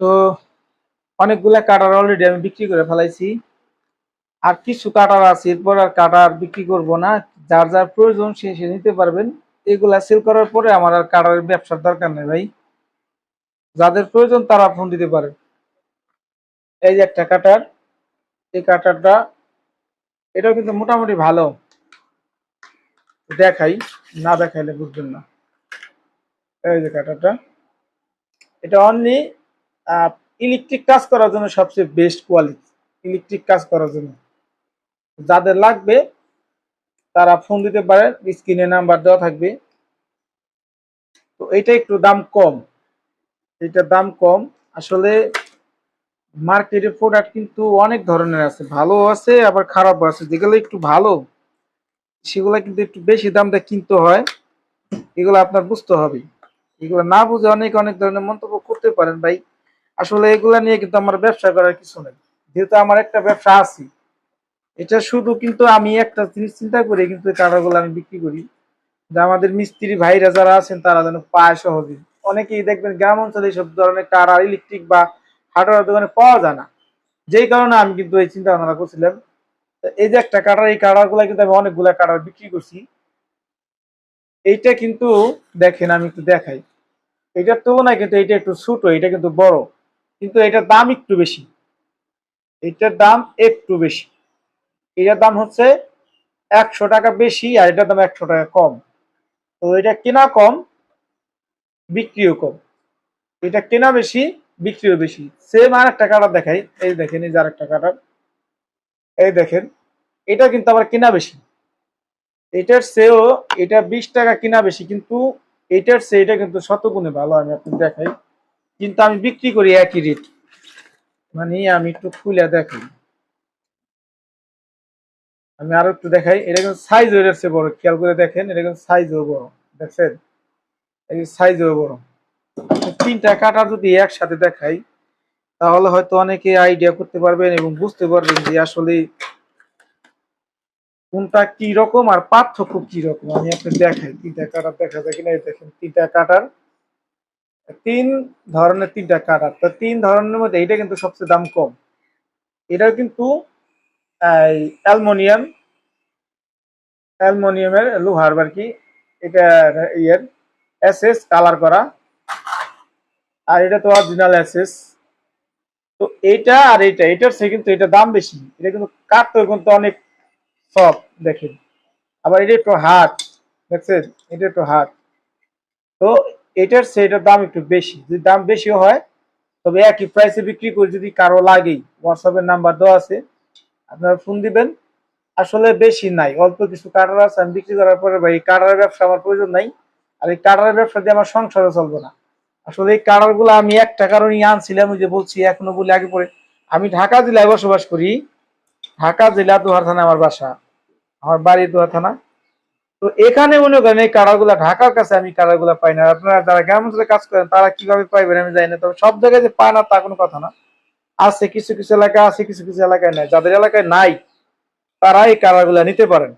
তো অনেকগুলা কাটার অলরেডি আমি বিক্রি করে ফেলাইছি। আর কিছু কাটার আছে, এরপর আর কাটার বিক্রি করব না। যার যার প্রয়োজন সে সে নিতে পারবেন। এগুলা সেল করার পরে আমার আর কাটারের ব্যবসার দরকার নেই ভাই। যাদের প্রয়োজন তারা ফোন দিতে পারেন এই যে একটা কাটার, এই কাটারটা, এটাও কিন্তু মোটামুটি ভালো। দেখাই, না দেখাইলে বুঝবেন না। এই যে কাটারটা, এটা অনলি ইলেকট্রিক কাজ করার জন্য সবচেয়ে বেস্ট কোয়ালিটি ইলেকট্রিক কাজ করার জন্য। যাদের লাগবে, তারা ফোন দিতে পারেন স্ক্রিনে নাম্বার দেওয়া থাকবে। তো এটা একটু দাম কম এটার দাম কম। আসলে মার্কেটের প্রোডাক্ট কিন্তু অনেক ধরনের আছে ভালো আছে, আবার খারাপও আছে। যেগুলো একটু ভালো, সেগুলো কিন্তু একটু বেশি দাম দিয়ে কিনতে হয়। এগুলো আপনার বুঝতে হবে। এগুলো না বুঝে অনেক অনেক ধরনের মন্তব্য করতে পারেন ভাই। আসলে এগুলা নিয়ে কিন্তু আমার ব্যবসা করার কিছু নেই। যেহেতু আমার একটা ব্যবসা আছে, এটা শুধু কিন্তু আমি একটা জিনিস চিন্তা করি, কিন্তু এই কাটারগুলো আমি বিক্রি করি। যে আমাদের মিস্ত্রি ভাইরা যারা আছেন, তারা যেন পায় সহজে। অনেকেই দেখবেন গ্রাম অঞ্চলে এইসব ধরনের কারার ইলেকট্রিক বা হার্ডওয়্যার দোকানে পাওয়া যায় না। যেই কারণে আমি কিন্তু এই চিন্তা ভাবনা করছিলাম এই যে একটা কাটার, এই কাটারগুলা কিন্তু আমি অনেকগুলো কাটার বিক্রি করছি। এইটা কিন্তু দেখেন, আমি একটু দেখাই। এটার তুলনায় কিন্তু এটা একটু ছোট এটা কিন্তু বড়। কিন্তু এটার দাম একটু বেশি। এটার দাম একটু বেশি। এটার দাম হচ্ছে একশো টাকা বেশি আর এটার দাম একশো টাকা কম। তো এটা কেনা কম, বিক্রিও কম। এটা কেনা বেশি, বিক্রিও বেশি। সেম আর একটা কাটার দেখাই। এই দেখেন, এই যে একটা কাটার এই দেখেন, এটা কিন্তু আবার কেনা বেশি। এটার চেয়েও এটা বিশ টাকা কিনা বেশি, কিন্তু এটার চেয়ে এটা কিন্তু শতগুণে ভালো আমি আপনাকে দেখাই। কিন্তু আমি বিক্রি করি একই রেট মানে আমি একটু খুলে দেখাই আমি আরও একটু দেখাই। কিন্তু সাইজ হয়ে চেয়ে বড়। খেয়াল করে দেখেন, এটা কিন্তু সাইজও বড়। দেখছেন? এই সাইজও বড়। তো তিনটা কাটা যদি একসাথে দেখাই, তাহলে হয়তো অনেকে আইডিয়া করতে পারবেন এবং বুঝতে পারবেন যে আসলে কোনটা কি রকম আর পার্থক্য কি রকম। আমি আপনাকে দেখাই, তিনটা কাটার দেখা যায় কিনা। দেখেন, তিনটা কাটার তিন ধরনের তিনটা কাটার তো তিন ধরনের মধ্যে এটা কিন্তু সবচেয়ে দাম কম। এটা কিন্তু অ্যালমোনিয়াম, অ্যালমোনিয়ামের লোহার আর কি, এটা ইয়ের এসএস কালার করা। আর এটা তো অরিজিনাল এসএস তো এইটা আর এইটা এটার সে কিন্তু এটা দাম বেশি। এটা কিন্তু কাটতে কিন্তু অনেক সব দেখেন। আবার এটা একটু হার্ড, দেখছেন? এটা একটু হার্ড। তো এটার সেটার দাম একটু বেশি। যদি দাম বেশিও হয়, তবে একই প্রাইসে বিক্রি করে যদি কারও লাগেই। হোয়াটসঅ্যাপের নাম্বার দেওয়া আছে। আপনারা ফোন দিবেন। আসলে বেশি নাই, অল্প কিছু কাটার আছে। আমি বিক্রি করার পরে ভাই, এই কাটারের ব্যবসা আমার প্রয়োজন নাই। আর এই কাটারের ব্যবসা দিয়ে আমার সংসারও চলবে না। আসলে এই কাটারগুলো আমি একটা কারণেই আনছিলাম, ওই যে বলছি, এখনও বলি আগে পরে। আমি ঢাকা জেলায় বসবাস করি। ঢাকা জেলা দোহার থানা আমার বাসা। আমার বাড়ি দোহার থানা। তো এখানে মনে করেন এই কাড়াগুলা ঢাকার কাছে আমি কাড়াগুলা পাই না। আপনারা যারা গ্রাম অঞ্চলে কাজ করেন, তারা কীভাবে পাইবেন আমি জানি না। তবে সব জায়গায় যে পায় না, তা কোনো কথা না। আছে কিছু কিছু এলাকায় আছে কিছু কিছু এলাকায় নাই। যাদের এলাকায় নাই তারা এই কাড়াগুলা নিতে পারেন।